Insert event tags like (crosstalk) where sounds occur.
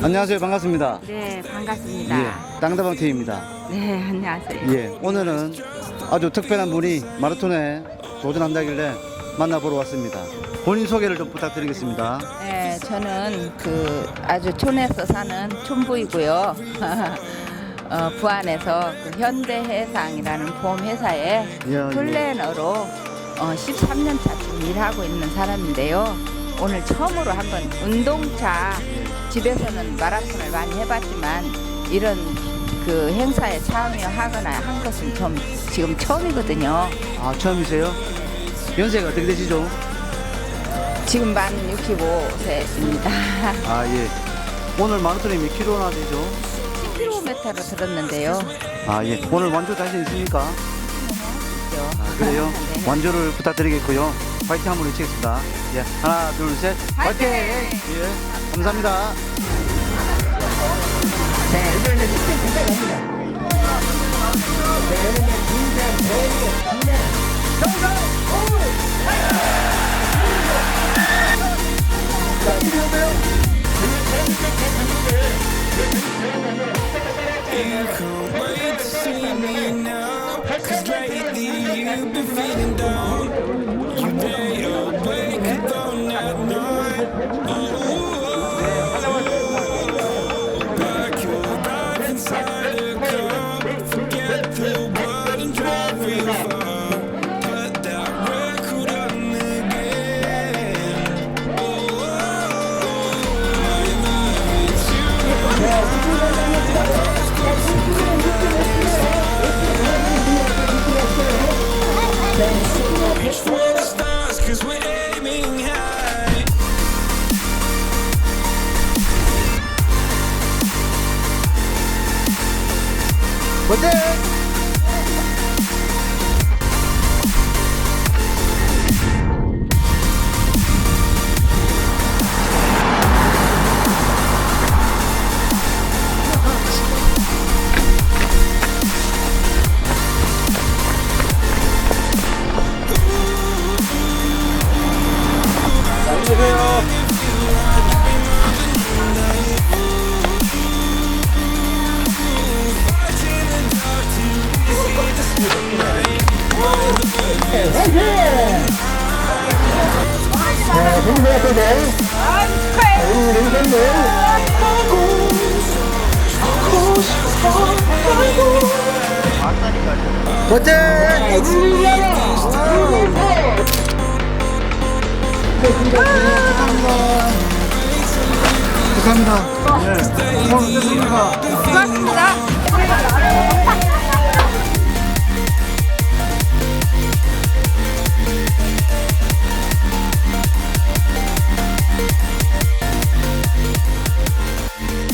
안녕하세요. 반갑습니다. 네, 반갑습니다. 예, 땅다방 팀입니다. 네, 안녕하세요. 예, 오늘은 아주 특별한 분이 마라톤에 도전한다길래 만나보러 왔습니다. 본인 소개를 좀 부탁드리겠습니다. 네, 저는 그 아주 촌에서 사는 촌부이고요. (laughs) 어, 부안에서 그 현대해상이라는 보험회사에 예, 예. 플래너로 어, 13년 차쯤 일하고 있는 사람인데요. 오늘 처음으로 한번 운동차 집에서는 마라톤을 많이 해봤지만 이런 그 행사에 참여하거나 한 것은 좀 지금 처음이거든요. 아, 처음이세요? 연세가 어떻게 되시죠? 지금 만 65세입니다. 아, 예. 오늘 마라톤이 몇 킬로나 되죠? 10km로 들었는데요. 아, 예. 오늘 완주 자신 있습니까? 있죠. 아, 그래요? (laughs) 네. 완주를 부탁드리겠고요. 파이팅 한번 외치겠습니다. 예. 하나, 둘, 셋. 파이팅! 예. 감사합니다. Can't wait to see me now. Cause lately you've been feeling down. 화이 축하합니다. 네. 어땠습니까? 고맙습니다.